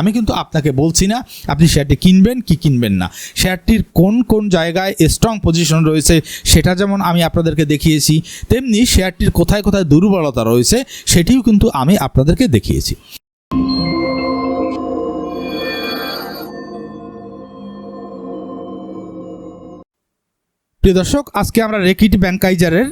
আমি কিন্তু আপনাকে বলছি না, আপনি শেয়ারটি কিনবেন কি কিনবেন না। শেয়ারটির কোন কোন জায়গায় স্ট্রং পজিশন রয়েছে, সেটা যেমন আমি আপনাদেরকে দেখিয়েছি, তেমনি শেয়ারটির কোথায় কোথায় দুর্বলতা রয়েছে, সেটিও কিন্তু আমি আপনাদেরকে দেখিয়েছি। প্রিয় দর্শক, আজকে আমরা রেকিট ব্যাংকাইজারের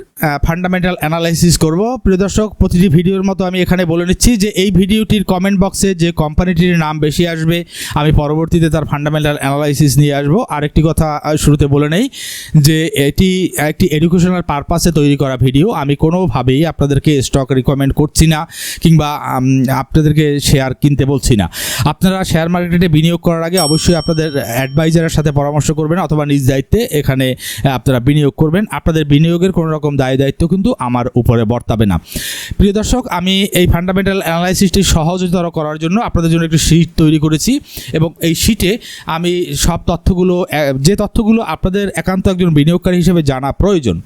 ফান্ডামেন্টাল অ্যানালাইসিস করব। প্রিয় দর্শক, প্রতিটি ভিডিওর মতো আমি এখানে বলে নিচ্ছি যে এই ভিডিওটির কমেন্ট বক্সে যে কোম্পানিটির নাম বেশি আসবে, আমি পরবর্তীতে তার ফান্ডামেন্টাল অ্যানালাইসিস নিয়ে আসব। আরেকটি কথা শুরুতে বলে নেই যে এটি একটি এডুকেশনাল পারপাসে তৈরি করা ভিডিও। আমি কোনোভাবেই আপনাদেরকে স্টক রিকমেন্ড করছি না, কিংবা আপনাদেরকে শেয়ার কিনতে বলছি না। আপনারা শেয়ার মার্কেটে বিনিয়োগ করার আগে অবশ্যই আপনাদের অ্যাডভাইজারের সাথে পরামর্শ করবেন, অথবা নিজ দায়িত্বে এখানে আপনারা বিনিয়োগ করবেন। আপনাদের বিনিয়োগের কোনো রকম দায় দায়িত্ব কিন্তু আমার উপরে বর্তাবে না। প্রিয় দর্শক, আমি এই ফান্ডামেন্টাল অ্যানালাইসিসটি সহজতর করার জন্য আপনাদের জন্য একটি শিট তৈরি করেছি এবং এই শিটে আমি সব তথ্যগুলো যে তথ্যগুলো আপনাদের একান্ত একজন বিনিয়োগকারী হিসেবে জানা প্রয়োজন,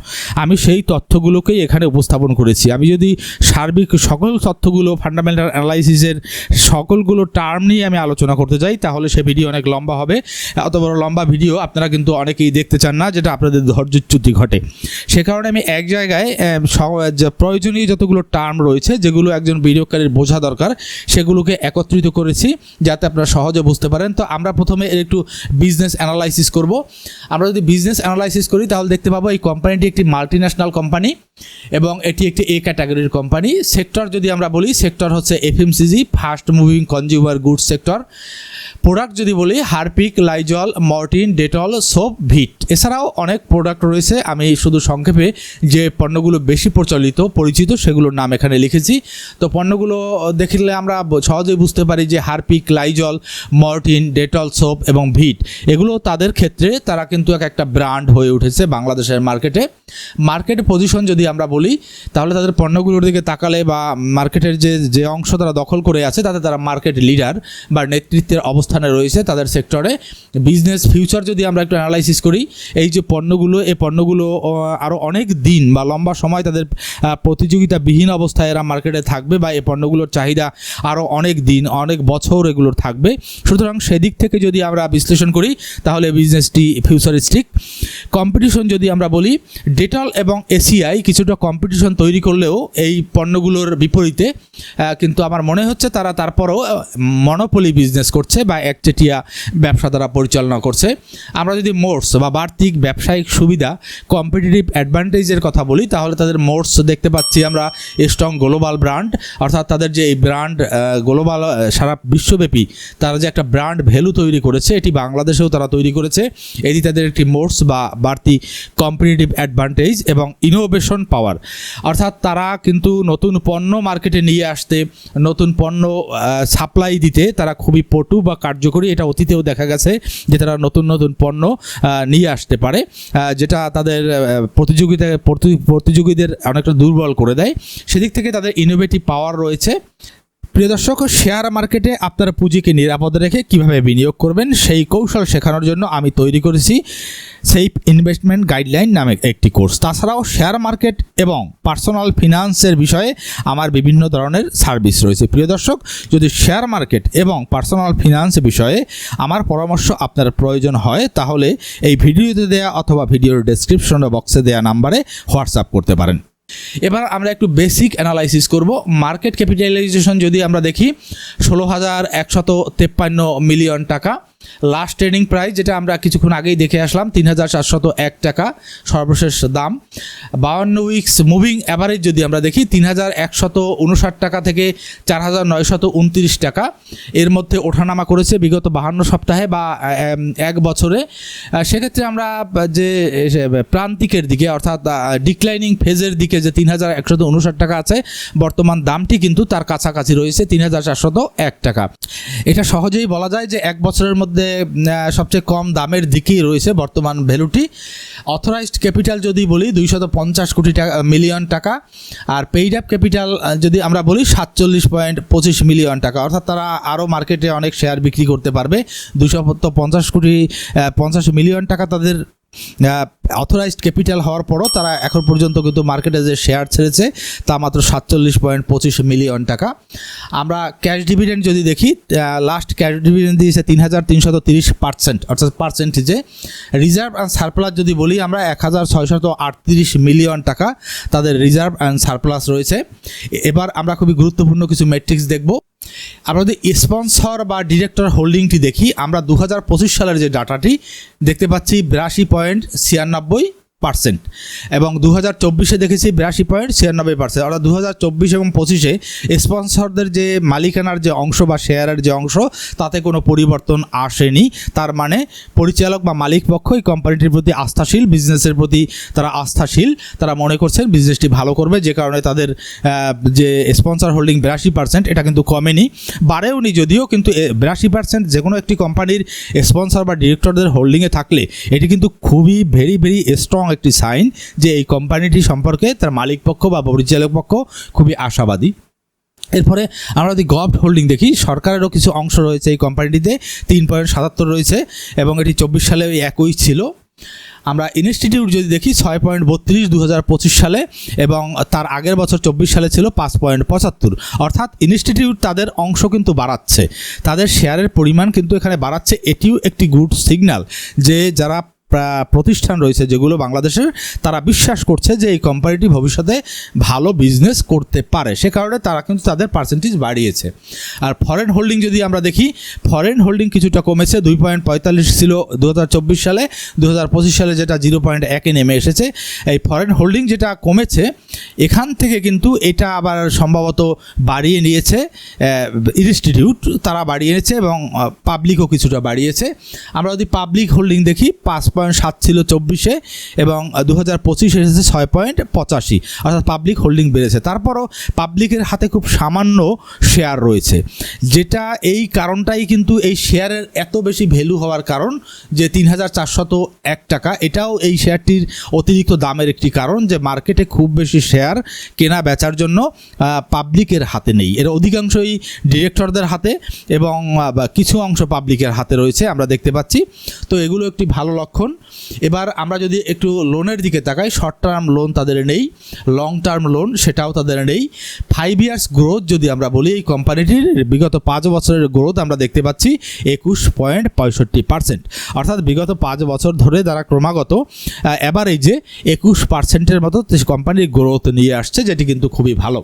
আমি সেই তথ্যগুলোকেই এখানে উপস্থাপন করেছি। আমি যদি সার্বিক সকল তথ্যগুলো ফান্ডামেন্টাল অ্যানালাইসিসের সকলগুলো টার্ম নিয়ে আমি আলোচনা করতে যাই, তাহলে সে ভিডিও অনেক লম্বা হবে। অত বড় লম্বা ভিডিও আপনারা কিন্তু অনেকেই দেখতে চান না, যেটা আপনাদের ধৈর্যচ্যুতি ঘটে। সে কারণে আমি এক জায়গায় প্রয়োজনীয় যতগুলো টার্ম রয়েছে, যেগুলো একজন বিনিয়োগকারীর বোঝা দরকার, সেগুলোকে একত্রিত করেছি যাতে আপনারা সহজে বুঝতে পারেন। তো আমরা প্রথমে এর একটু বিজনেস অ্যানালাইসিস করব। আমরা যদি বিজনেস অ্যানালাইসিস করি, তাহলে দেখতে পাবো এই কোম্পানিটি একটি মাল্টি ন্যাশনাল কোম্পানি এবং এটি একটি এ ক্যাটাগরির কোম্পানি সেক্টর যদি আমরা বলি সেক্টর হচ্ছে FMCG fast moving consumer goods sector product যদি বলি, Harpic, Lysol, Mortein, Dettol, soap, Veet. এছাড়াও অনেক প্রোডাক্ট রয়েছে। আমি শুধু সংক্ষেপে যে পণ্যগুলো বেশি প্রচলিত, পরিচিত, সেগুলোর নাম এখানে লিখেছি। তো পণ্যগুলো দেখলে আমরা সহজেই বুঝতে পারি যে Harpic, Lysol, Mortein, Dettol, soap এবং ভিট, এগুলো তাদের ক্ষেত্রে তারা কিন্তু এক একটা ব্র্যান্ড হয়ে উঠেছে বাংলাদেশের মার্কেটে। মার্কেট পজিশন যদি আমরা বলি, তাহলে তাদের পণ্যগুলোর দিকে তাকালে বা মার্কেটের যে যে অংশ তারা দখল করে আছে, তাতে তারা মার্কেট লিডার বা নেতৃত্বের অবস্থানে রয়েছে তাদের সেক্টরে। বিজনেস ফিউচার যদি আমরা একটু অ্যানালাইসিস করি, এই যে পণ্যগুলো এই পণ্যগুলো আরও অনেক দিন বা লম্বা সময় তাদের প্রতিযোগিতাবিহীন অবস্থায় এরা মার্কেটে থাকবে বা এই পণ্যগুলোর চাহিদা আরও অনেক দিন, অনেক বছর এগুলোর থাকবে। সুতরাং সেদিক থেকে যদি আমরা বিশ্লেষণ করি, তাহলে বিজনেসটি ফিউচারিস্টিক কম্পিটিশন যদি আমরা বলি ডেটল এবং এসিআই কিছুটা কম্পিটিশন তৈরি করলেও এই পণ্যগুলোর বিপরীতে কিন্তু আমার মনে হচ্ছে তারা তারপরও মনোপলি বিজনেস করছে বা একচেটিয়া ব্যবসা দ্বারা পরিচালনা করছে। আমরা যদি মোটস বা বার্ষিক ব্যবসায়িক সুবিধা কম্পিটিটিভ অ্যাডভান্টেজের কথা বলি, তাহলে তাদের মোটস দেখতে পাচ্ছি আমরা স্ট্রং গ্লোবাল ব্র্যান্ড অর্থাৎ তাদের যে এই ব্র্যান্ড গ্লোবাল সারা বিশ্বব্যাপী তারা যে একটা ব্র্যান্ড ভ্যালু তৈরি করেছে, এটি বাংলাদেশেও তারা তৈরি করেছে। এটি তাদের একটি মোটস বা বাড়তি কম্পিটিটিভ অ্যাডভান্টেজ এবং ইনোভেশন পাওয়ার। অর্থাৎ তারা কিন্তু নতুন পণ্য মার্কেটে নিয়ে আসতে, নতুন পণ্য সাপ্লাই দিতে তারা খুবই পটু বা কার্যকরী। এটা অতীতেও দেখা গেছে যে তারা নতুন নতুন পণ্য নিয়ে আসতে পারে যেটা তাদের প্রতিযোগিতা, প্রতি- প্রতিযোগীদের অনেকটা দুর্বল করে দেয়। সেদিক থেকে তাদের ইনোভেটিভ পাওয়ার রয়েছে। প্রিয় দর্শক শেয়ার মার্কেটে আপনার পুঁজিকে নিরাপদ রেখে কীভাবে বিনিয়োগ করবেন সেই কৌশল শেখানোর জন্য আমি তৈরি করেছি সেফ ইনভেস্টমেন্ট গাইডলাইন নামে একটি কোর্স তাছাড়াও শেয়ার মার্কেট এবং পার্সোনাল ফিনান্সের বিষয়ে আমার বিভিন্ন ধরনের সার্ভিস রয়েছে। প্রিয় দর্শক, যদি শেয়ার মার্কেট এবং পার্সোনাল ফিনান্স বিষয়ে আমার পরামর্শ আপনার প্রয়োজন হয়, তাহলে এই ভিডিওতে দেয়া অথবা ভিডিওর ডেসক্রিপশন বক্সে দেয়া নাম্বারে হোয়াটসঅ্যাপ করতে পারেন। এবার আমরা একটু বেসিক অ্যানালাইসিস করব। মার্কেট ক্যাপিটালাইজেশন যদি আমরা দেখি, ষোলো হাজার একশত তেপ্পান্ন মিলিয়ন টাকা। লাস্ট ট্রেডিং প্রাইস যেটা আমরা কিছুক্ষণ আগেই দেখে আসলাম তিন হাজার চারশত এক টাকা, সর্বশেষ দাম। বাউন্ন উইক্স মুভিং অ্যাভারেজ যদি আমরা দেখি তিন হাজার একশত উনষাট টাকা থেকে চার হাজার নয়শত উনত্রিশ টাকা। এর মধ্যে ওঠানামা করেছে বিগত বাহান্ন সপ্তাহে বা এক বছরে। সেক্ষেত্রে আমরা, যে প্রান্তিকের দিকে, অর্থাৎ ডিক্লাইনিং ফেজের দিকে যে তিন হাজার একশত উনষাট টাকা আছে, বর্তমান দামটি কিন্তু তার কাছাকাছি রয়েছে তিন হাজার চারশত এক টাকা। এটা সহজেই বলা যায় যে এক বছরের মধ্যে আহ, সবচেয়ে কম দামের দিকেই রয়েছে বর্তমান ভ্যালুটি। অথরাইজড ক্যাপিটাল যদি বলি দুইশত পঞ্চাশ কোটি টাকা মিলিয়ন টাকা। আর পেইড আপ ক্যাপিটাল যদি আমরা বলি সাতচল্লিশ পয়েন্ট পঁচিশ মিলিয়ন টাকা। অর্থাৎ তারা আরও মার্কেটে অনেক শেয়ার বিক্রি করতে পারবে। দুশো পঞ্চাশ কোটি পঞ্চাশ মিলিয়ন টাকা তাদের অথরাইজড ক্যাপিটাল হওয়ার পরও তারা এখন পর্যন্ত কিন্তু মার্কেটে যে শেয়ার ছেড়েছে। তা মাত্র সাতচল্লিশ পয়েন্ট পঁচিশ মিলিয়ন টাকা। আমরা ক্যাশ ডিভিডেন্ড যদি দেখি লাস্ট ক্যাশ ডিভিডেন্ড দিয়েছে তিন হাজার তিনশত তিরিশ পার্সেন্ট অর্থাৎ পার্সেন্টেজে রিজার্ভ অ্যান্ড সারপ্লাস যদি বলি, আমরা এক হাজার ছয়শত আটত্রিশ মিলিয়ন টাকা তাদের রিজার্ভ অ্যান্ড সারপ্লাস রয়েছে। এবার আমরা খুবই গুরুত্বপূর্ণ কিছু মেট্রিক্স দেখব। আমরা যদি স্পন্সর বা ডিরেক্টর হোল্ডিংটি দেখি, আমরা দু হাজার পঁচিশ সালের যে ডাটাটি দেখতে পাচ্ছি, বিরাশি পয়েন্ট ছিয়ানব্বই পার্সেন্ট। এবং দু হাজার চব্বিশে দেখেছি বিরাশি পয়েন্ট ছিয়ানব্বই পার্সেন্ট। অর্থাৎ দু হাজার চব্বিশ এবং পঁচিশে স্পন্সরদের যে মালিকানার যে অংশ বা শেয়ারের যে অংশ, তাতে কোনো পরিবর্তন আসেনি। তার মানে পরিচালক বা মালিক পক্ষ এই কোম্পানিটির প্রতি আস্থাশীল, বিজনেসের প্রতি তারা আস্থাশীল। তারা মনে করছেন বিজনেসটি ভালো করবে, যে কারণে তাদের যে স্পন্সর হোল্ডিং বিরাশি পার্সেন্ট, এটা কিন্তু কমেনি। বাড়েওনি যদিও, কিন্তু বিরাশি পার্সেন্ট যে কোনো একটি কোম্পানির স্পন্সর বা ডিরেক্টরদের হোল্ডিংয়ে থাকলে, এটি কিন্তু খুবই, ভেরি ভেরি স্ট্রং একটি সাইন যে এই কোম্পানিটি সম্পর্কে তার মালিক পক্ষ বা পরিচালক পক্ষ খুবই আশাবাদী। এরপরে আমরা যদি গভট হোল্ডিং দেখি, সরকারেরও কিছু অংশ রয়েছে এই কোম্পানিটিতে তিন পয়েন্ট সাতাত্তর রয়েছে এবং এটি চব্বিশ সালে একই ছিল। আমরা ইনস্টিটিউট যদি দেখি, ছয় পয়েন্ট বত্রিশ দু সালে এবং তার আগের বছর চব্বিশ সালে ছিল পাঁচ পয়েন্ট পঁচাত্তর। অর্থাৎ ইনস্টিটিউট তাদের অংশ কিন্তু বাড়াচ্ছে। তাদের শেয়ারের পরিমাণ কিন্তু এখানে বাড়াচ্ছে। এটিও একটি গুড সিগন্যাল যে যারা প্রতিষ্ঠান রয়েছে যেগুলো বাংলাদেশের তারা বিশ্বাস করছে যে এই কোম্পানিটি ভবিষ্যতে ভালো বিজনেস করতে পারে। সে কারণে তারা কিন্তু তাদের পার্সেন্টেজ বাড়িয়েছে। আর ফরেন হোল্ডিং যদি আমরা দেখি ফরেন হোল্ডিং কিছুটা কমেছে, দুই পয়েন্ট পঁয়তাল্লিশ ছিল দু হাজার চব্বিশ সালে দু হাজার পঁচিশ সালে যেটা জিরো পয়েন্ট একে নেমে এসেছে। এই ফরেন হোল্ডিং যেটা কমেছে, এখান থেকে কিন্তু এটা আবার সম্ভবত বাড়িয়ে নিয়েছে ইনস্টিটিউট তারা বাড়িয়েছে এবং পাবলিকও কিছুটা বাড়িয়েছে। আমরা যদি পাবলিক হোল্ডিং দেখি, পাঁচ পয়েন্ট সাত ছিল চব্বিশে এবং দু হাজার পঁচিশে এসেছে ছয় পয়েন্ট পঁচাশি। অর্থাৎ পাবলিক হোল্ডিং বেড়েছে। তারপরও পাবলিকের হাতে খুব সামান্য শেয়ার রয়েছে। যেটা এই কারণটাই কিন্তু এই শেয়ারের এত বেশি ভ্যালু হওয়ার কারণ যে তিন হাজার চারশত এক টাকা। এটাও এই শেয়ারটির অতিরিক্ত দামের একটি কারণ যে মার্কেটে খুব বেশি শেয়ার কেনা বেচার জন্য পাবলিকের হাতে নেই। এর অধিকাংশই ডিরেক্টরদের হাতে এবং কিছু অংশ পাবলিকের হাতে রয়েছে, আমরা দেখতে পাচ্ছি। তো এগুলো একটি ভালো লক্ষণ। এবার আমরা যদি একটু লোনের দিকে তাকাই শর্ট টার্ম লোন তাদের নেই লং টার্ম লোন সেটাও তাদের নেই। ফাইভ ইয়ার্স গ্রোথ যদি আমরা বলি, এই কোম্পানিটির বিগত পাঁচ বছরের গ্রোথ আমরা দেখতে পাচ্ছি একুশ পয়েন্ট পঁয়ষট্টি পার্সেন্ট অর্থাৎ বিগত পাঁচ বছর ধরে তারা ক্রমাগত অ্যাভারেজে একুশ পার্সেন্টের মতো কোম্পানির গ্রোথ নিয়ে আসছে, যেটি কিন্তু খুবই ভালো।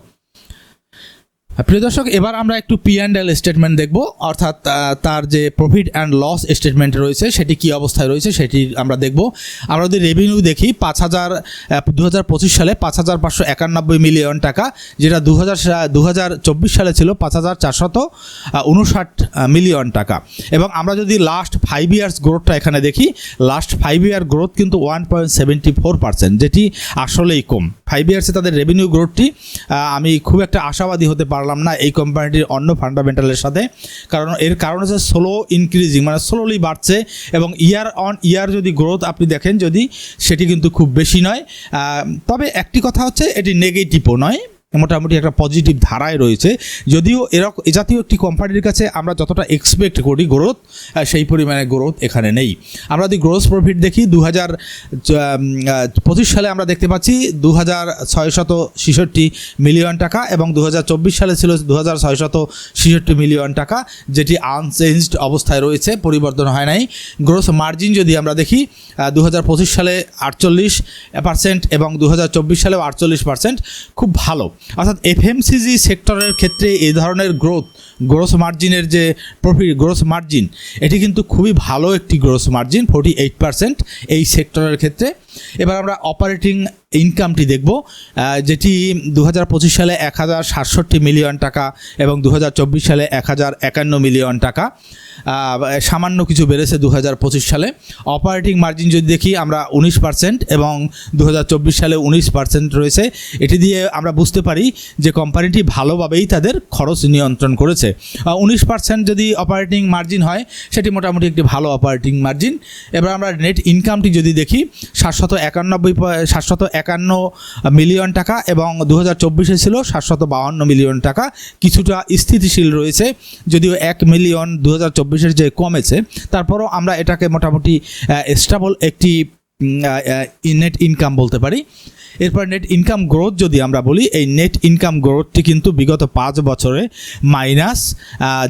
প্রিয় দর্শক, এবার আমরা একটু পি অ্যান্ড এল স্টেটমেন্ট দেখব। অর্থাৎ তার যে প্রফিট অ্যান্ড লস স্টেটমেন্ট রয়েছে, সেটি কি অবস্থায় রয়েছে সেটি আমরা দেখব। আমরা যদি রেভিনিউ দেখি, পাঁচ হাজার দু সালে পাঁচ হাজার পাঁচশো একানব্বই মিলিয়ন টাকা, যেটা দু হাজার দু সালে ছিল পাঁচ হাজার চারশত উনষাট মিলিয়ন টাকা। এবং আমরা যদি লাস্ট ফাইভ ইয়ার্স গ্রোথটা এখানে দেখি লাস্ট ফাইভ ইয়ার গ্রোথ কিন্তু one point seventy four percent যেটি আসলেই কম। ফাইভ ইয়ার্সে তাদের রেভিনিউ গ্রোথটি আমি খুব একটা আশাবাদী হতে পারলাম না এই কোম্পানিটির অন্য ফান্ডামেন্টালের সাথে। কারণ এর কারণ হচ্ছে স্লো ইনক্রিজিং মানে স্লোলি বাড়ছে এবং ইয়ার অন ইয়ার যদি গ্রোথ আপনি দেখেন যদি, সেটি কিন্তু খুব বেশি নয়। তবে একটি কথা হচ্ছে এটি নেগেটিভও নয়। মোটামুটি একটা পজিটিভ ধারায় রয়েছে। যদিও এরকম এ জাতীয় একটি কোম্পানির কাছে আমরা যতটা এক্সপেক্ট করি গ্রোথ সেই পরিমাণে গ্রোথ এখানে নেই। আমরা যদি গ্রোস প্রফিট দেখি দু হাজার পঁচিশ সালে আমরা দেখতে পাচ্ছি দু হাজার ছয়শত ছেষট্টি মিলিয়ন টাকা এবং দু হাজার চব্বিশ সালে ছিল দু হাজার ছয়শত ছেষট্টি মিলিয়ন টাকা, যেটি আনচেঞ্জড অবস্থায় রয়েছে, পরিবর্তন হয় নাই। গ্রোস মার্জিন যদি আমরা দেখি দু হাজার পঁচিশ সালে আটচল্লিশ পার্সেন্ট এবং দু হাজার চব্বিশ সালেও আটচল্লিশ পার্সেন্ট খুব ভালো। অর্থাৎ এফএমসিজি সেক্টরের ক্ষেত্রে এই ধরনের গ্রোথ গ্রোস মার্জিনের যে প্রফিট গ্রোস মার্জিন এটি কিন্তু খুবই ভালো একটি gross margin forty eight percent এই সেক্টরের ক্ষেত্রে। এবার আমরা অপারেটিং ইনকামটি দেখব যেটি দু সালে এক হাজার সাতষট্টি মিলিয়ন টাকা এবং দু হাজার চব্বিশ সালে এক হাজার একান্ন মিলিয়ন টাকা। সামান্য কিছু বেড়েছে দু হাজার পঁচিশ সালে। অপারেটিং মার্জিন যদি দেখি, আমরা উনিশ পার্সেন্ট এবং দু হাজার চব্বিশ সালে উনিশ পার্সেন্ট রয়েছে। এটি দিয়ে আমরা বুঝতে পারি যে কোম্পানিটি ভালোভাবেই তাদের খরচ নিয়ন্ত্রণ করেছে। উনিশ পার্সেন্ট যদি অপারেটিং মার্জিন হয়, সেটি মোটামুটি একটি ভালো অপারেটিং মার্জিন এবার আমরা নেট ইনকামটি যদি দেখি সাতশত একানব্বই সাতশত একান্ন মিলিয়ন টাকা এবং দু হাজার চব্বিশে ছিল সাতশত বাহান্ন মিলিয়ন টাকা। কিছুটা স্থিতিশীল রয়েছে, যদিও এক মিলিয়ন দু হাজার চব্বিশের যে কমেছে, তারপরও আমরা এটাকে মোটামুটি স্টাবল একটি নেট ইনকাম বলতে পারি। এরপর নেট ইনকাম গ্রোথ যদি আমরা বলি, এই নেট ইনকাম গ্রোথটি কিন্তু বিগত পাঁচ বছরে minus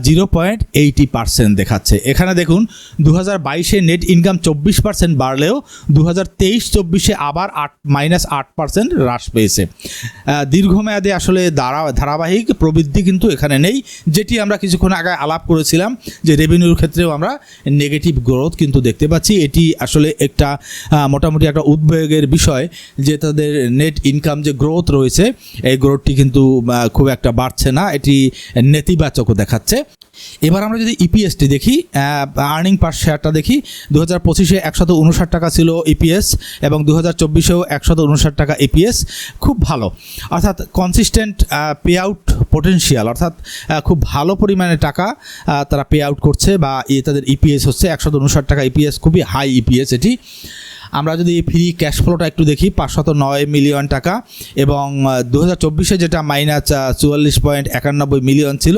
zero point eighty percent দেখাচ্ছে। এখানে দেখুন দু হাজার বাইশে নেট ইনকাম চব্বিশ পার্সেন্ট বাড়লেও দু হাজার তেইশ চব্বিশে আবার আট মাইনাস আট পার্সেন্ট হ্রাস পেয়েছে। দীর্ঘমেয়াদে আসলে ধারা ধারাবাহিক প্রবৃদ্ধি কিন্তু এখানে নেই, যেটি আমরা কিছুক্ষণ আগে আলাপ করেছিলাম যে রেভিনিউর ক্ষেত্রেও আমরা নেগেটিভ গ্রোথ কিন্তু দেখতে পাচ্ছি। এটি আসলে একটা মোটামুটি একটা উদ্বেগের বিষয় যে তাদের নেট ইনকাম যে গ্রোথ রয়েছে, এই গ্রোথটি কিন্তু খুব একটা বাড়ছে না। এটি নেতিবাচকও দেখাচ্ছে। এবার আমরা যদি ইপিএসটি দেখি আর্নিং পার শেয়ারটা দেখি দু হাজার পঁচিশে একশত উনষাট টাকা ছিল ইপিএস এবং দু হাজার চব্বিশেও একশত উনষাট টাকা ইপিএস খুব ভালো। অর্থাৎ কনসিস্টেন্ট পে আউট পোটেনশিয়াল অর্থাৎ খুব ভালো পরিমাণে টাকা তারা পে আউট করছে বা তাদের ইপিএস হচ্ছে, একশত উনষাট টাকা ইপিএস খুবই হাই ইপিএস এটি। আমরা যদি ফ্রি ক্যাশ ফ্লোটা একটু দেখি, পাঁচশত নয় মিলিয়ন টাকা এবং দু হাজার চব্বিশে যেটা মাইনাস চুয়াল্লিশ পয়েন্ট একানব্বই মিলিয়ন ছিল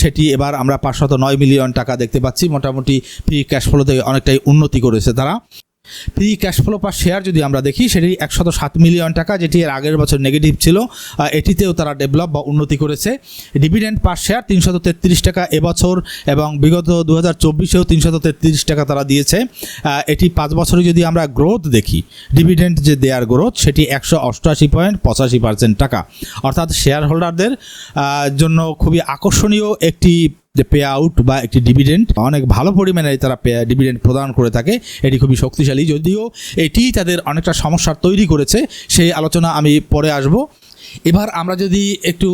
সেটি এবার আমরা পাঁচশত নয় মিলিয়ন টাকা দেখতে পাচ্ছি। মোটামুটি ফ্রি ক্যাশ ফ্লোতে অনেকটাই উন্নতি করেছে তারা। Free cash flow per share যদি আমরা দেখি, সেটি একশত সাত মিলিয়ন টাকা, যেটি এর আগের বছর নেগেটিভ ছিল। এটিতেও তারা ডেভেলপ বা উন্নতি করেছে। ডিভিডেন্ড পার শেয়ার তিনশত তেত্রিশ টাকা এবছর এবং বিগত দু হাজার চব্বিশেও তিনশত তেত্রিশ টাকা তারা দিয়েছে। এটি পাঁচ বছরে যদি আমরা গ্রোথ দেখি ডিভিডেন্ড যে দেয়ার গ্রোথ সেটি একশো অষ্টআশি পয়েন্ট পঁচাশি পার্সেন্ট টাকা। অর্থাৎ শেয়ার হোল্ডারদের জন্য খুবই আকর্ষণীয় একটি যে পে আউট বা একটি ডিভিডেন্ট অনেক ভালো পরিমাণে তারা ডিভিডেন্ট প্রদান করে থাকে। এটি খুবই শক্তিশালী। যদিও এটি তাদের অনেকটা সমস্যা তৈরি করেছে, সেই আলোচনা আমি পরে আসব। এবার আমরা যদি একটু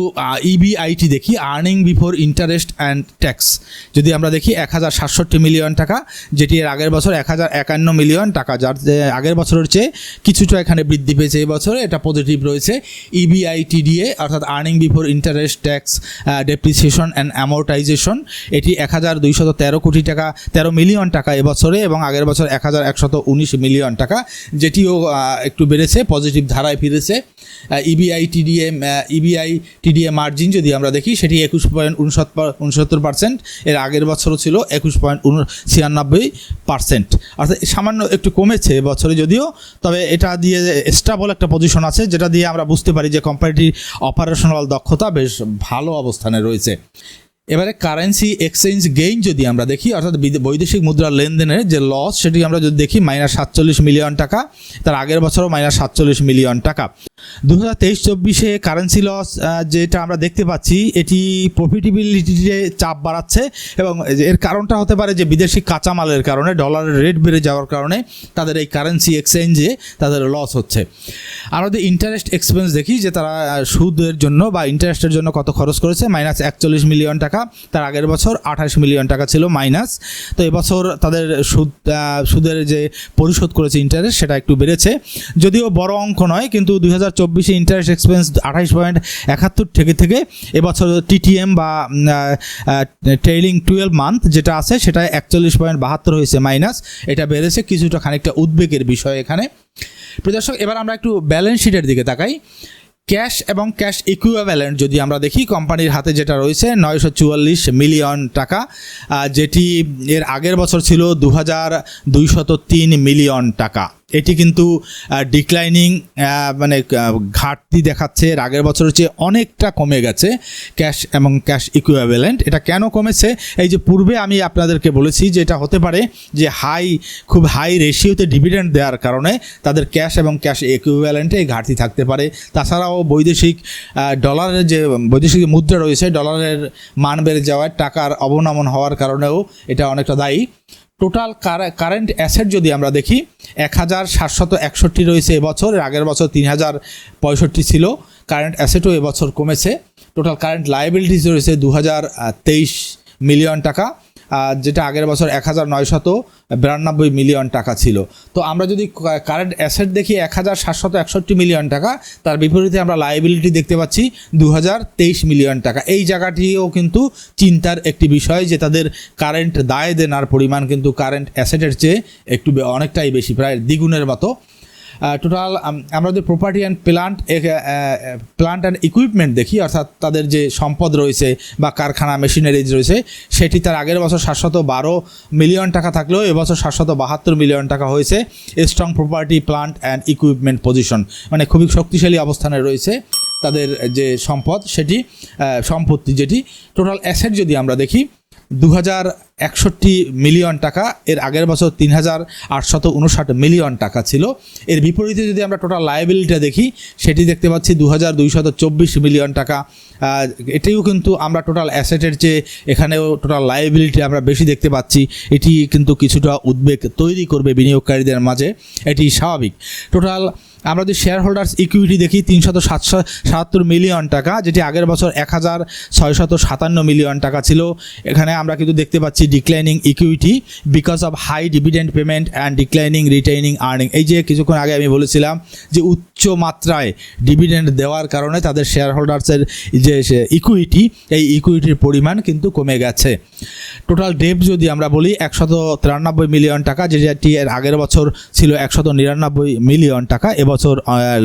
E ইবিআইটি দেখি earning before interest and tax যদি আমরা দেখি এক হাজার সাতষট্টি মিলিয়ন টাকা, যেটি এর আগের বছর এক হাজার একান্ন মিলিয়ন টাকা, যার আগের বছরের চেয়ে কিছুটা এখানে বৃদ্ধি পেয়েছে, এই বছরে এটা পজিটিভ রয়েছে। E ইবিআইটিডিএ অর্থাৎ earning before interest tax depreciation and amortization এটি এক হাজার তেরো কোটি টাকা, তেরো মিলিয়ন টাকা এবছরে এবং আগের বছর এক হাজার উনিশ মিলিয়ন টাকা, যেটিও একটু বেড়েছে পজিটিভ ধারায় ফিরেছে। EBITDA EBITDA margin যদি আমরা দেখি, সেটি একুশ পয়েন্ট উনসত্তর পার্সেন্ট। এর আগের বছরও ছিল একুশ পয়েন্ট উন ছিয়ানব্বই পার্সেন্ট। অর্থাৎ সামান্য একটু কমেছে বছরে যদিও, তবে এটা দিয়ে স্টাবল একটা পজিশন আছে, যেটা দিয়ে আমরা বুঝতে পারি যে কোম্পানিটির অপারেশনাল দক্ষতা বেশ ভালো অবস্থানে রয়েছে। এবারে কারেন্সি এক্সচেঞ্জ গেইন যদি আমরা দেখি, অর্থাৎ বিদে- বৈদেশিক মুদ্রার লেনদেনের যে লস সেটি আমরা যদি দেখি মাইনাস সাতচল্লিশ মিলিয়ন টাকা, তার আগের বছরও মাইনাস সাতচল্লিশ মিলিয়ন টাকা। দু হাজার তেইশ চব্বিশে কারেন্সি লস যেটা আমরা দেখতে পাচ্ছি, এটি প্রফিটেবিলিটিতে চাপ বাড়াচ্ছে এবং এর কারণটা হতে পারে যে বিদেশি কাঁচামালের কারণে ডলারের রেট বেড়ে যাওয়ার কারণে তাদের এই কারেন্সি এক্সচেঞ্জে তাদের লস হচ্ছে। আমরা যদি ইন্টারেস্ট এক্সপেন্স দেখি, যে তারা সুদের জন্য বা ইন্টারেস্টের জন্য কত খরচ করেছে মাইনাস একচল্লিশ মিলিয়ন টাকা তার আগের বছর আঠাশ মিলিয়ন টাকা ছিল মাইনাস। তো এবছর তাদের সুদ সুদের যে পরিশোধ করেছে ইন্টারেস্ট সেটা একটু বেড়েছে। যদিও বড় অঙ্ক নয়, কিন্তু দুই হাজার চব্বিশে ইন্টারেস্ট এক্সপেন্স আঠাশ পয়েন্ট একাত্তর থেকে থেকে এবছর টিটিএম বা ট্রেইলিং টুয়েলভ মান্থ যেটা আছে সেটা একচল্লিশ পয়েন্ট বাহাত্তর হয়েছে মাইনাস। এটা বেড়েছে কিছুটা খানিকটা উদ্বেগের বিষয় এখানে। প্রদর্শক এবার আমরা একটু ব্যালেন্স শিটের দিকে তাকাই। ক্যাশ এবং ক্যাশ ইকুইভ্যালেন্ট যদি আমরা দেখি, কোম্পানির হাতে যেটা রয়েছে, নয়শো চুয়াল্লিশ মিলিয়ন টাকা যেটি এর আগের বছর ছিল দু হাজার দুইশত তিন মিলিয়ন টাকা। এটি কিন্তু ডিক্লাইনিং মানে ঘাটতি দেখাচ্ছে। এর আগের বছরের চেয়ে অনেকটা কমে গেছে। ক্যাশ এবং ক্যাশ ইকুইভ্যালেন্ট এটা কেন কমেছে? এই যে পূর্বে আমি আপনাদেরকে বলেছি যে এটা হতে পারে যে হাই খুব হাই রেশিওতে ডিভিডেন্ড দেওয়ার কারণে তাদের ক্যাশ এবং ক্যাশ ইকুইভ্যালেন্টে ঘাটতি থাকতে পারে। তাছাড়াও বৈদেশিক ডলারের যে, বৈদেশিক মুদ্রা রয়েছে ডলারের মান বেড়ে যাওয়ার টাকার অবনমন হওয়ার কারণেও এটা অনেকটা দায়ী। টোটাল কারেন্ট অ্যাসেট যদি আমরা দেখি এক হাজার সাতশত একষট্টি রয়েছে এবছর আগের বছর তিন হাজার পঁয়ষট্টি ছিল কারেন্ট অ্যাসেটও এবছর কমেছে। টোটাল কারেন্ট লাইবিলিটিস রয়েছে দু হাজার তেইশ মিলিয়ন টাকা। যেটা আগের বছর এক হাজার নয়শত বিরানব্বই মিলিয়ন টাকা ছিল। তো আমরা যদি কারেন্ট অ্যাসেট দেখি, এক হাজার সাতশত একষট্টি মিলিয়ন টাকা, তার বিপরীতে আমরা লাইবিলিটি দেখতে পাচ্ছি দু হাজার তেইশ মিলিয়ন টাকা। এই জায়গাটিও কিন্তু চিন্তার একটি বিষয় যে তাদের কারেন্ট দায় দেনার পরিমাণ কিন্তু কারেন্ট অ্যাসেটের চেয়ে একটু অনেকটাই বেশি, প্রায় দ্বিগুণের মতো। টোটাল আমরা যদি property and plant plant and equipment দেখি, অর্থাৎ তাদের যে সম্পদ রয়েছে বা কারখানা মেশিনারিজ রয়েছে, সেটি তার আগের বছর সাতশত বারো মিলিয়ন টাকা থাকলেও এবছর সাতশত বাহাত্তর মিলিয়ন টাকা হয়েছে strong property plant and equipment position মানে খুবই শক্তিশালী অবস্থানে রয়েছে তাদের যে সম্পদ, সেটি সম্পত্তি যেটি। টোটাল অ্যাসেট যদি আমরা দেখি দু হাজার একষট্টি মিলিয়ন টাকা, এর আগের বছর তিন হাজার আটশত মিলিয়ন টাকা ছিল। এর বিপরীতে যদি আমরা টোটাল লায়াবিলিটিটা দেখি, সেটি দেখতে পাচ্ছি দু হাজার দুইশত চব্বিশ মিলিয়ন টাকা। এটিও কিন্তু আমরা টোটাল অ্যাসেটের চেয়ে এখানেও টোটাল লায়াবিলিটি আমরা বেশি দেখতে পাচ্ছি। এটি কিন্তু কিছুটা উদ্বেগ তৈরি করবে বিনিয়োগকারীদের মাঝে। এটি স্বাভাবিক। টোটাল আমরা যদি শেয়ার হোল্ডার্স ইকুইটি দেখি, তিনশত সাতশো সাতাত্তর মিলিয়ন টাকা, যেটি আগের বছর এক হাজার ছয়শত সাতান্ন মিলিয়ন টাকা ছিল। এখানে আমরা কিন্তু দেখতে পাচ্ছি declining equity because of high dividend payment and declining retaining earning এই যে কিছুক্ষণ আগে আমি বলেছিলাম যে উচ্চ মাত্রায় ডিভিডেন্ড দেওয়ার কারণে তাদের শেয়ার হোল্ডার্সের যে ইকুইটি এই ইকুইটির পরিমাণ কিন্তু কমে গেছে। টোটাল ডেপ যদি আমরা বলি, একশত তিরানব্বই মিলিয়ন টাকা, যেটি এর আগের বছর ছিল একশত নিরানব্বই মিলিয়ন টাকা এবছর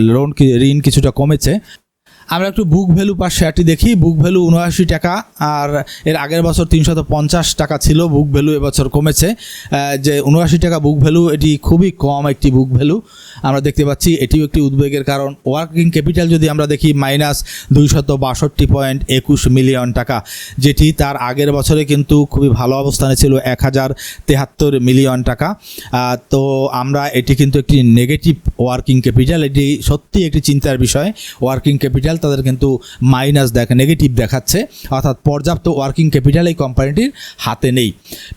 লোন ঋণ কিছুটা কমেছে। আমরা একটু বুক ভ্যালু পার শেয়ারটি দেখি। বুক ভ্যালু উনআশি টাকা, আর এর আগের বছর তিনশত পঞ্চাশ টাকা ছিল। বুক ভ্যালু এবছর কমেছে। যে উনআশি টাকা বুক ভ্যালু এটি খুবই কম একটি বুক ভ্যালু আমরা দেখতে পাচ্ছি, এটিও একটি উদ্বেগের কারণ। ওয়ার্কিং ক্যাপিটাল যদি আমরা দেখি মাইনাস দুইশত বাষট্টি পয়েন্ট একুশ মিলিয়ন টাকা, যেটি তার আগের বছরে কিন্তু খুবই ভালো অবস্থানে ছিল এক হাজার তেহাত্তর মিলিয়ন টাকা। তো আমরা এটি কিন্তু একটি নেগেটিভ ওয়ার্কিং ক্যাপিটাল এটি সত্যি একটি চিন্তার বিষয়। ওয়ার্কিং ক্যাপিটাল তাদের কিন্তু মাইনাস দেখা নেগেটিভ দেখাচ্ছে। অর্থাৎ পর্যাপ্ত ওয়ার্কিং ক্যাপিটাল এই কোম্পানিটির হাতে নেই।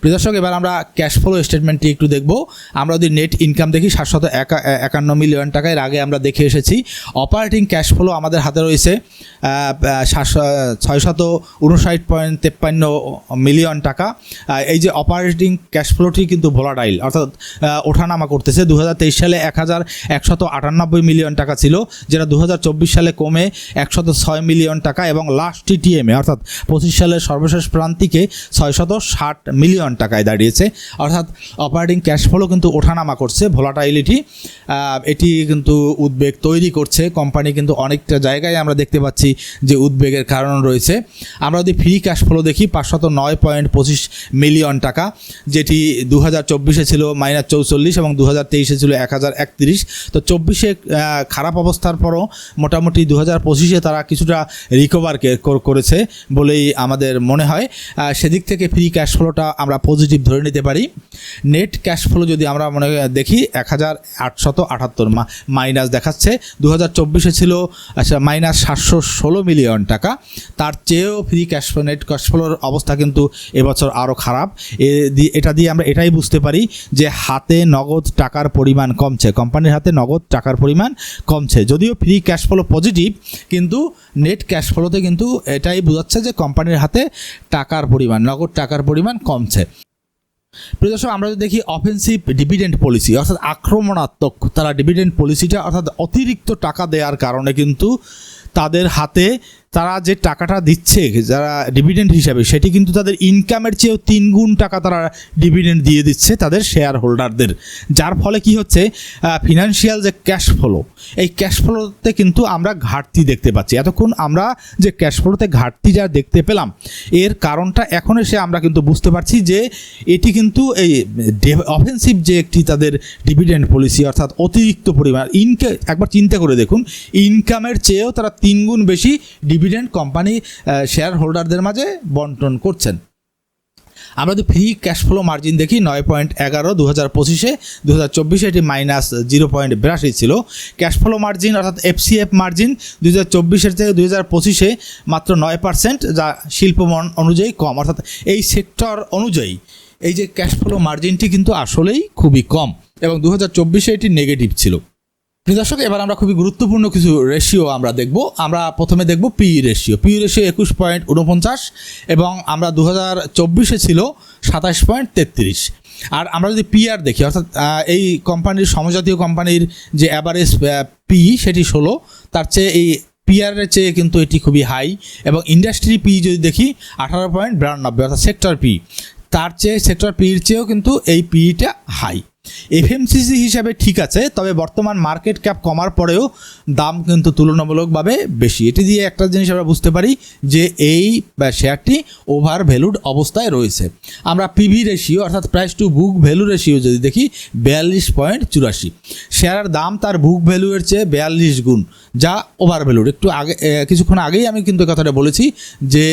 দর্শক, এবার আমরা ক্যাশ ফ্লো স্টেটমেন্টটি একটু দেখব। আমরা যদি নেট ইনকাম দেখি, সাতশত একা- একান্ন মিলিয়ন টাকা, এর আগে আমরা দেখে এসেছি। অপারেটিং ক্যাশ ফ্লো আমাদের হাতে রয়েছে ছয়শত উনষাট পয়েন্ট তেপ্পান্ন মিলিয়ন টাকা। এই যে অপারেটিং ক্যাশ ফ্লোটি কিন্তু ভোলাটাইল অর্থাৎ ওঠানামা করতেছে। দু হাজার তেইশ সালে এক হাজার একশত আটানব্বই মিলিয়ন টাকা ছিল, যেটা দু হাজার চব্বিশ সালে কমে একশত ছয় মিলিয়ন টাকা এবং লাস্ট টিটিএমে অর্থাৎ পঁচিশ সালের সর্বশেষ প্রান্তিকে ছয়শত ষাট মিলিয়ন টাকায় দাঁড়িয়েছে। অর্থাৎ অপারেটিং ক্যাশ ফ্লো কিন্তু ওঠানামা করছে। ভোলাটাইলিটি এটি কিন্তু উদ্বেগ তৈরি করছে। কোম্পানি কিন্তু অনেকটা জায়গায় আমরা দেখতে পাচ্ছি যে উদ্বেগের কারণ রয়েছে। আমরা যদি ফ্রি ক্যাশ ফ্লো দেখি, পাঁচশত নয় পয়েন্ট পঁচিশ মিলিয়ন টাকা, যেটি দু হাজার চব্বিশে ছিল মাইনাস চৌচল্লিশ এবং দু হাজার তেইশে ছিল এক হাজার একত্রিশ। তো চব্বিশে খারাপ অবস্থার পরও মোটামুটি দু হাজার পঁচিশে তারা কিছুটা রিকভার করেছে বলেই আমাদের মনে হয়। সেদিক থেকে ফ্রি ক্যাশ ফ্লোটা আমরা পজিটিভ ধরে নিতে পারি। নেট ক্যাশ ফ্লো যদি আমরা মনে দেখি এক হাজার আটশত আটাত্তর মাইনাস দেখাচ্ছে। দু হাজার চব্বিশে ছিল আচ্ছা মাইনাস সাতশো ষোলো মিলিয়ন টাকা। তার চেয়েও free cash flow net cash floor অবস্থা কিন্তু এবছর আরও খারাপ। এটা দিয়ে আমরা এটাই বুঝতে পারি যে হাতে নগদ টাকার পরিমাণ কমছে। কোম্পানির হাতে নগদ টাকার পরিমাণ কমছে। যদিও ফ্রি ক্যাশ ফ্লো পজিটিভ কিন্তু নেট ক্যাশ ফ্লোতে কিন্তু এটাই বোঝাচ্ছে যে কোম্পানির হাতে টাকার পরিমাণ, নগদ টাকার পরিমাণ কমছে। প্রিয় দর্শক, আমরা যদি দেখি অফেন্সিভ ডিভিডেন্ড পলিসি অর্থাৎ আক্রমণাত্মক তারা ডিভিডেন্ড পলিসিটা অর্থাৎ অতিরিক্ত টাকা দেওয়ার কারণে কিন্তু তাদের হাতে তারা যে টাকাটা দিচ্ছে, যারা ডিভিডেন্ড হিসাবে, সেটি কিন্তু তাদের ইনকামের চেয়েও তিন গুণ টাকা তারা ডিভিডেন্ড দিয়ে দিচ্ছে তাদের শেয়ার হোল্ডারদের যার ফলে কি হচ্ছে ফিনান্সিয়াল যে ক্যাশ ফ্লো এই ক্যাশ ফ্লোতে কিন্তু আমরা ঘাটতি দেখতে পাচ্ছি। এতক্ষণ আমরা যে ক্যাশ ফ্লোতে ঘাটতি যা দেখতে পেলাম, এর কারণটা এখন এসে আমরা কিন্তু বুঝতে পারছি যে এটি কিন্তু এই অফেন্সিভ যে একটি তাদের ডিভিডেন্ড পলিসি অর্থাৎ অতিরিক্ত পরিমাণ ইনকে একবার চিন্তা করে দেখুন ইনকামের চেয়েও তারা তিন গুণ বেশি কোম্পানি শেয়ার হোল্ডারদের মাঝে বন্টন করছেন। আমরা যদি ফ্রি ক্যাশ ফ্লো মার্জিন দেখি, নয় পয়েন্ট এগারো দু হাজার পঁচিশে দু হাজার চব্বিশে এটি মাইনাস জিরো পয়েন্ট বিরাশি ছিল। ক্যাশ ফ্লো মার্জিন অর্থাৎ এফসিএফ মার্জিন দু হাজার চব্বিশের থেকে দু হাজার পঁচিশে মাত্র নয় পার্সেন্ট যা শিল্প অনুযায়ী কম। অর্থাৎ এই সেক্টর অনুযায়ী এই যে ক্যাশ ফ্লো মার্জিনটি কিন্তু আসলেই খুবই কম এবং দু হাজার চব্বিশে এটি নেগেটিভ ছিল। দর্শক, এবার আমরা খুবই গুরুত্বপূর্ণ কিছু রেশিও আমরা দেখব। আমরা প্রথমে দেখব পি রেশিও পি রেশিও একুশ পয়েন্ট উনপঞ্চাশ এবং আমরা দু হাজার চব্বিশে ছিল সাতাশ পয়েন্ট তেত্রিশ। আর আমরা যদি পিআর দেখি, অর্থাৎ এই কোম্পানির সমজাতীয় কোম্পানির যে অ্যাভারেজ পি সেটি ষোলো। তার চেয়ে এই পিআরের চেয়ে কিন্তু এটি খুবই হাই এবং ইন্ডাস্ট্রি পি যদি দেখি, আঠারো পয়েন্ট বিরানব্বই, অর্থাৎ সেক্টর পি তার চেয়ে সেক্টর পির চেয়েও কিন্তু এই পিটা হাই এফএমসিসি হিসাবে ঠিক আছে, তবে বর্তমান মার্কেট ক্যাপ কমার পরেও দাম কিন্তু তুলনামূলকভাবে বেশি। এটি দিয়ে একটা জিনিস আমরা বুঝতে পারি যে এই শেয়ারটি ওভার ভ্যালুড অবস্থায় রয়েছে। আমরা পিভি রেশিও অর্থাৎ price to book value ratio যদি দেখি, বিয়াল্লিশ পয়েন্ট চুরাশি। শেয়ারের দাম তার বুক ভ্যালুয়ের চেয়ে বিয়াল্লিশ গুণ, যা ওভার ভ্যালুড একটু আগে কিছুক্ষণ আগেই আমি কিন্তু কথাটা বলেছি যে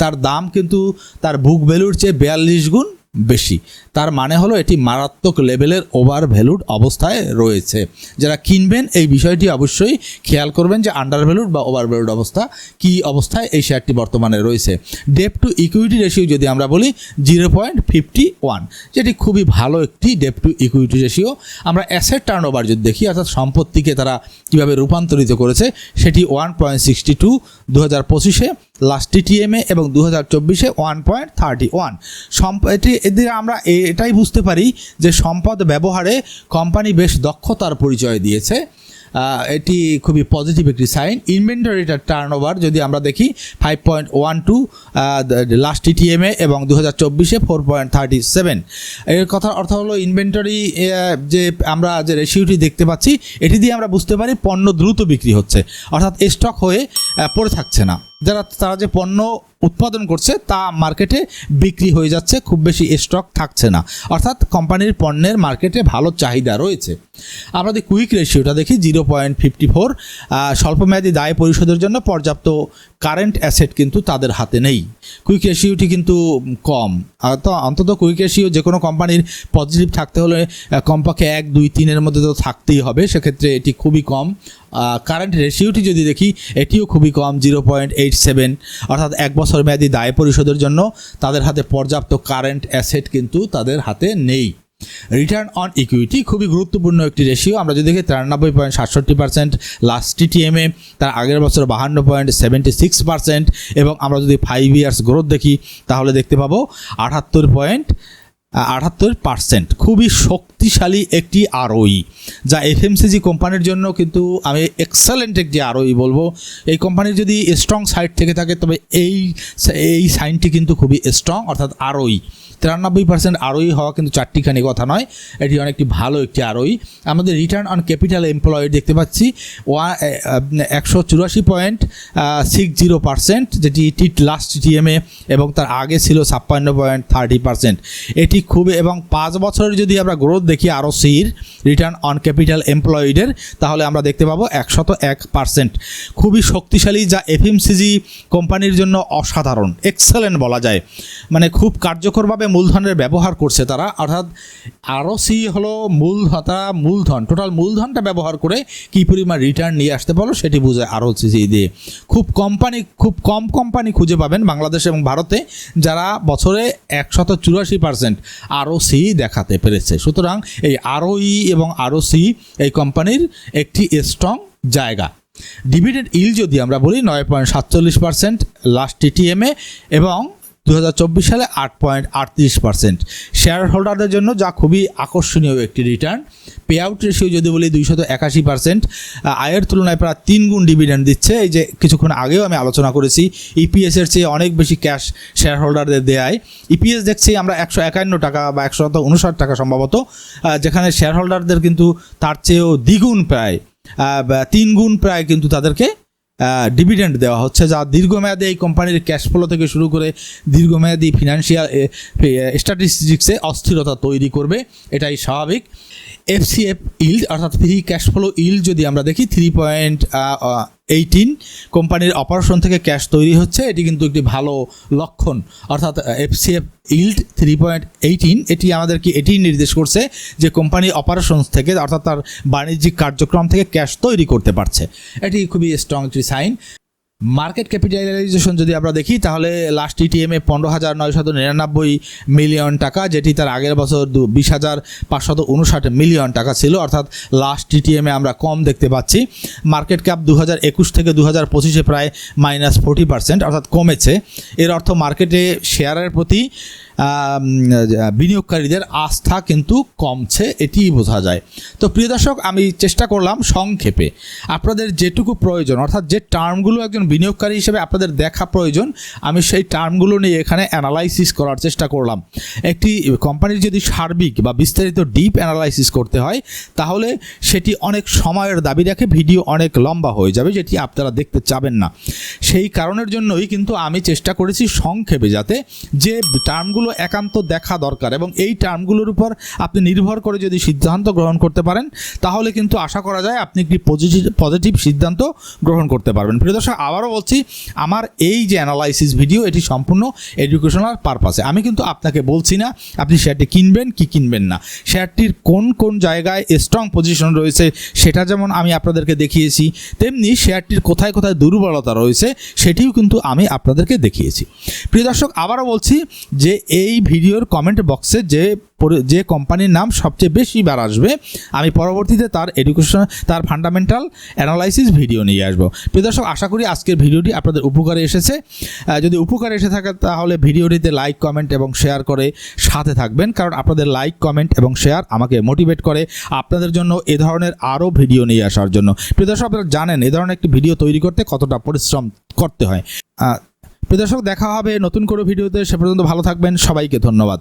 তার দাম কিন্তু তার বুক ভ্যালুর চেয়ে বিয়াল্লিশ গুণ বেশি। তার মানে হলো এটি মারাত্মক লেভেলের ওভার ভ্যালুড অবস্থায় রয়েছে। যারা কিনবেন এই বিষয়টি অবশ্যই খেয়াল করবেন যে আন্ডার ভ্যালুড বা ওভার ভ্যালুড অবস্থা কি অবস্থায় এই শেয়ারটি বর্তমানে রয়েছে। ডেপ টু ইকুইটি রেশিও যদি আমরা বলি জিরো পয়েন্ট ফিফটি ওয়ান যেটি খুবই ভালো একটি ডেপ টু ইকুইটি রেশিও আমরা অ্যাসেট টার্ন ওভার যদি দেখি, অর্থাৎ সম্পত্তিকে তারা কীভাবে রূপান্তরিত করেছে, সেটি ওয়ান পয়েন্ট সিক্সটি টু দু হাজার পঁচিশে লাস্ট টিটিএমএ এবং দু হাজার চব্বিশে ওয়ান পয়েন্ট থার্টি ওয়ান সম্প এটি এদের আমরা এ- এটাই বুঝতে পারি যে সম্পদ ব্যবহারে কোম্পানি বেশ দক্ষতার পরিচয় দিয়েছে। এটি খুবই পজিটিভ একটি সাইন ইনভেন্টরিটার টার্ন ওভার যদি আমরা দেখি five point one two last টিটিএমএ এবং দু হাজার চব্বিশে ফোর পয়েন্ট থার্টি সেভেন এর কথার অর্থ হলো ইনভেন্টরি যে আমরা যে রেশিওটি দেখতে পাচ্ছি, এটি দিয়ে আমরা বুঝতে পারি পণ্য দ্রুত বিক্রি হচ্ছে। অর্থাৎ স্টক হয়ে পড়ে থাকছে না। যারা তারা যে পণ্য উৎপাদন করছে তা মার্কেটে বিক্রি হয়ে যাচ্ছে, খুব বেশি স্টক থাকছে না। অর্থাৎ কোম্পানির পণ্যের মার্কেটে ভালো চাহিদা রয়েছে। আমরা যদি কুইক রেশিওটা দেখি জিরো পয়েন্ট ফিফটি ফোর স্বল্পমেয়াদী দায় পরিশোধের জন্য পর্যাপ্ত কারেন্ট অ্যাসেট কিন্তু তাদের হাতে নেই। কুইক রেশিওটি কিন্তু কম। তো অন্তত কুইক রেশিও যে কোনো কোম্পানির পজিটিভ থাকতে হলে কমপক্ষে এক, দুই, তিনের মধ্যে তো থাকতেই হবে। সেক্ষেত্রে এটি খুবই কম। কারেন্ট রেশিওটি যদি দেখি, এটিও খুবই কম, জিরো পয়েন্ট এইট সেভেন। অর্থাৎ এক বছর মেয়াদি দায় পরিশোধের জন্য তাদের হাতে পর্যাপ্ত কারেন্ট অ্যাসেট কিন্তু তাদের হাতে নেই। রিটার্ন অন ইকুইটি খুবই গুরুত্বপূর্ণ একটি রেশিও আমরা যদি দেখি, তিরানব্বই পয়েন্ট সাতষট্টি পার্সেন্ট লাস্ট টিটিএমএ তার আগের বছর বাহান্ন পয়েন্ট সেভেন্টি সিক্স পার্সেন্ট এবং আমরা যদি ফাইভ ইয়ার্স গ্রোথ দেখি, তাহলে দেখতে পাবো আটাত্তর পয়েন্ট, আটাত্তর পার্সেন্ট খুবই শক্তিশালী একটি আরওই যা এফএমসিজি কোম্পানির জন্য কিন্তু আমি এক্সেলেন্ট একটি আরওই বলব। এই কোম্পানির যদি স্ট্রং সাইড থেকে থাকে, তবে এই এই সাইনটি কিন্তু খুবই স্ট্রং অর্থাৎ আরওই তিরানব্বই পার্সেন্ট আরওই হওয়া কিন্তু চারটিখানি কথা নয়। এটি অনেকটি ভালো একটি আরওই আমাদের রিটার্ন অন ক্যাপিটাল এমপ্লয় দেখতে পাচ্ছি। ওয়া একশো চুরাশি পয়েন্ট সিক্স জিরো পার্সেন্ট যেটি টিট লাস্ট টিএমএ এবং তার আগে ছিল ছাপ্পান্ন পয়েন্ট থার্টি পার্সেন্ট এটি খুব, এবং পাঁচ বছরের যদি আমরা গ্রোথ দেখি আরও সির রিটার্ন অন ক্যাপিটাল এমপ্লয়েডের তাহলে আমরা দেখতে পাবো একশত এক পার্সেন্ট খুবই শক্তিশালী, যা এফএমসিজি কোম্পানির জন্য অসাধারণ। এক্সেলেন্ট বলা যায়। মানে খুব কার্যকরভাবে মূলধনের ব্যবহার করছে তারা। অর্থাৎ আরও সি হলো মূলধন তারা মূলধন। টোটাল মূলধনটা ব্যবহার করে কী পরিমাণ রিটার্ন নিয়ে আসতে পারো সেটি বোঝায় আরও সি দিয়ে। খুব কোম্পানি খুব কম কোম্পানি খুঁজে পাবেন বাংলাদেশ এবং ভারতে, যারা বছরে একশত চুরাশি পার্সেন্ট আরও সি দেখাতে পেরেছে। সুতরাং এই আরওই এবং আরও সি এই কোম্পানির একটি স্ট্রং জায়গা। ডিভিডেন্ড ইল যদি আমরা বলি, নয় পয়েন্ট সাতচল্লিশ পার্সেন্ট লাস্ট টিটিএমএ এবং দু হাজার চব্বিশ সালে আট পয়েন্ট আটত্রিশ পার্সেন্ট। শেয়ার হোল্ডারদের জন্য যা খুবই আকর্ষণীয় একটি রিটার্ন পে আউট রেশিও যদি বলি দুইশত একাশি পার্সেন্ট আয়ের তুলনায় প্রায় তিন গুণ ডিভিডেন্ড দিচ্ছে। এই যে কিছুক্ষণ আগেও আমি আলোচনা করেছি ইপিএসের চেয়ে অনেক বেশি ক্যাশ শেয়ার হোল্ডারদের দেয় ইপিএস দেখছি আমরা একশো একান্ন টাকা বা একশো উনষাট টাকা সম্ভবত যেখানে শেয়ার হোল্ডারদের কিন্তু তার চেয়েও দ্বিগুণ প্রায় তিন গুণ প্রায় কিন্তু তাদেরকে ডিভিডেন্ড দেওয়া হচ্ছে, যা দীর্ঘমেয়াদে এই কোম্পানির ক্যাশ ফ্লো থেকে শুরু করে দীর্ঘমেয়াদী ফিনান্সিয়াল স্ট্যাটিস্টিক্সে অস্থিরতা তৈরি করবে, এটাই স্বাভাবিক। এফসিএফ ইল্ড অর্থাৎ ফ্রি ক্যাশ ফ্লো ইল্ড যদি আমরা দেখি থ্রি পয়েন্ট এইটিন কোম্পানির অপারেশন থেকে ক্যাশ তৈরি হচ্ছে, এটি কিন্তু একটি ভালো লক্ষণ। অর্থাৎ FCF yield three point eighteen এটি আমাদেরকে এটি নির্দেশ করছে যে কোম্পানি অপারেশনস থেকে, অর্থাৎ তার বাণিজ্যিক কার্যক্রম থেকে ক্যাশ তৈরি করতে পারছে। এটি খুবই স্ট্রং একটি সাইন মার্কেট ক্যাপিটালাইজেশন যদি আমরা দেখি, তাহলে লাস্ট টিটিএমে পনেরো হাজার নয়শত নিরানব্বই মিলিয়ন টাকা, যেটি তার আগের বছর দু বিশ হাজার পাঁচশত উনষাট মিলিয়ন টাকা ছিল, অর্থাৎ লাস্ট টিটিএমে আমরা কম দেখতে পাচ্ছি। মার্কেট ক্যাপ দু হাজার একুশ থেকে দু হাজার পঁচিশে প্রায় মাইনাস ফোর্টি পার্সেন্ট অর্থাৎ কমেছে। এর অর্থ মার্কেটে শেয়ারের প্রতি বিনিয়োগকারীদের আস্থা কিন্তু কমছে, এটিই বোঝা যায়। তো প্রিয় দর্শক, আমি চেষ্টা করলাম সংক্ষেপে। আপনাদের যেটুকু প্রয়োজন, অর্থাৎ যে টার্মগুলো একজন বিনিয়োগকারী হিসেবে আপনাদের দেখা প্রয়োজন, আমি সেই টার্মগুলো নিয়ে এখানে অ্যানালাইসিস করার চেষ্টা করলাম। একটি কোম্পানির যদি সার্বিক বা বিস্তারিত ডিপ অ্যানালাইসিস করতে হয়, তাহলে সেটি অনেক সময়ের দাবি রাখে ভিডিও অনেক লম্বা হয়ে যাবে, যেটি আপনারা দেখতে চাবেন না। সেই কারণের জন্যই কিন্তু আমি চেষ্টা করেছি সংক্ষেপে যাতে যে টার্মগুলো একান্ত দেখা দরকার এবং এই টার্মগুলোর উপর আপনি নির্ভর করে যদি সিদ্ধান্ত গ্রহণ করতে পারেন, তাহলে কিন্তু আশা করা যায় আপনি একটি পজিটিভ পজিটিভ সিদ্ধান্ত গ্রহণ করতে পারবেন। প্রিয় দর্শক, আবারও বলছি, আমার এই যে অ্যানালাইসিস ভিডিও এটি সম্পূর্ণ এডুকেশনাল পারপাসে আমি কিন্তু আপনাকে বলছি না, আপনি শেয়ারটি কিনবেন কি কিনবেন না। শেয়ারটির কোন কোন জায়গায় স্ট্রং পজিশন রয়েছে, সেটা যেমন আমি আপনাদেরকে দেখিয়েছি, তেমনি শেয়ারটির কোথায় কোথায় দুর্বলতা রয়েছে, সেটিও কিন্তু আমি আপনাদেরকে দেখিয়েছি। প্রিয় দর্শক, আবারও বলছি যে এই ভিডিওর কমেন্ট বক্সে যে যে কোম্পানির নাম সবচেয়ে বেশি বার আসবে, আমি পরবর্তীতে তার এডুকেশন তার ফান্ডামেন্টাল অ্যানালাইসিস ভিডিও নিয়ে আসব। প্রিয় দর্শক, আশা করি আজকের ভিডিওটি আপনাদের উপকারে এসেছে। যদি উপকারে এসে থাকে, তাহলে ভিডিওটিতে লাইক কমেন্ট এবং শেয়ার করে সাথে থাকবেন। কারণ আপনাদের লাইক কমেন্ট এবং শেয়ার আমাকে মোটিভেট করে আপনাদের জন্য এ ধরনের আরও ভিডিও নিয়ে আসার জন্য। প্রিয় দর্শক, আপনারা জানেন এ ধরনের একটি ভিডিও তৈরি করতে কতটা পরিশ্রম করতে হয়। প্রিয় দর্শক দেখা হবে নতুন কোনো ভিডিওতে। সে পর্যন্ত ভালো থাকবেন। সবাইকে ধন্যবাদ।